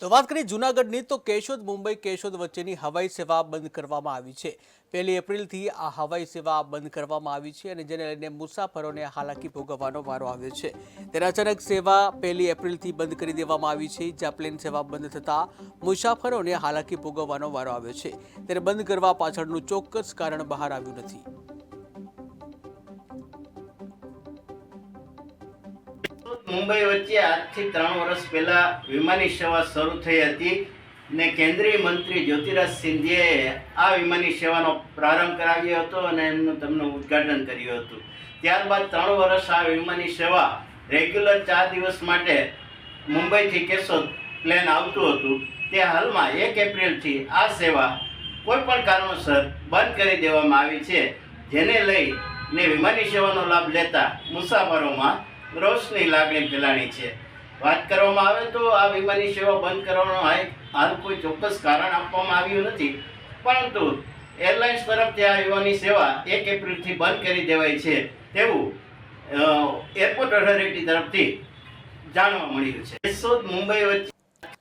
તો વાત કરીએ જૂનાગઢની, તો કેશોદ, મુંબઈ, કેશોદ વચ્ચેની હવાઈ સેવા બંધ કરવામાં આવી છે. પહેલી એપ્રિલથી આ હવાઈ સેવા બંધ કરવામાં આવી છે અને જેને લઈને મુસાફરોને હાલાકી ભોગવવાનો વારો આવ્યો છે. ત્યારે અચાનક સેવા પહેલી એપ્રિલથી બંધ કરી દેવામાં આવી છે. જ્યાં પ્લેન સેવા બંધ થતાં મુસાફરોને હાલાકી ભોગવવાનો વારો આવ્યો છે. ત્યારે બંધ કરવા પાછળનું ચોક્કસ કારણ બહાર આવ્યું નથી. મુંબઈ વચ્ચે આજથી ત્રણ વર્ષ પહેલાં વિમાની સેવા શરૂ થઈ હતી ને કેન્દ્રીય મંત્રી જ્યોતિરાજ સિંધિયાએ આ વિમાની સેવાનો પ્રારંભ કરાવ્યો હતો અને એમનું તેમનું ઉદ્ઘાટન કર્યું હતું. ત્યારબાદ ત્રણ વર્ષ આ વિમાની સેવા રેગ્યુલર ચાર દિવસ માટે મુંબઈથી કેશોદ પ્લેન આવતું હતું. તે હાલમાં એક એપ્રિલથી આ સેવા કોઈ પણ કારણોસર બંધ કરી દેવામાં આવી છે, જેને લઈને વિમાની સેવાનો લાભ લેતા મુસાફરોમાં રોષની લાગણી ફેલાણી છે. વાત કરવામાં આવે તો આ વિમાની સેવા બંધ કરવાનો હાલ કોઈ ચોક્કસ કારણ આપવામાં આવ્યું નથી. પરંતુ એરલાઇન્સ તરફથી આ વિમાની સેવા એક એપ્રિલથી બંધ કરી દેવાય છે તેવું એરપોર્ટ ઓથોરિટી તરફથી જાણવા મળ્યું છે. શોધ મુંબઈ વચ્ચે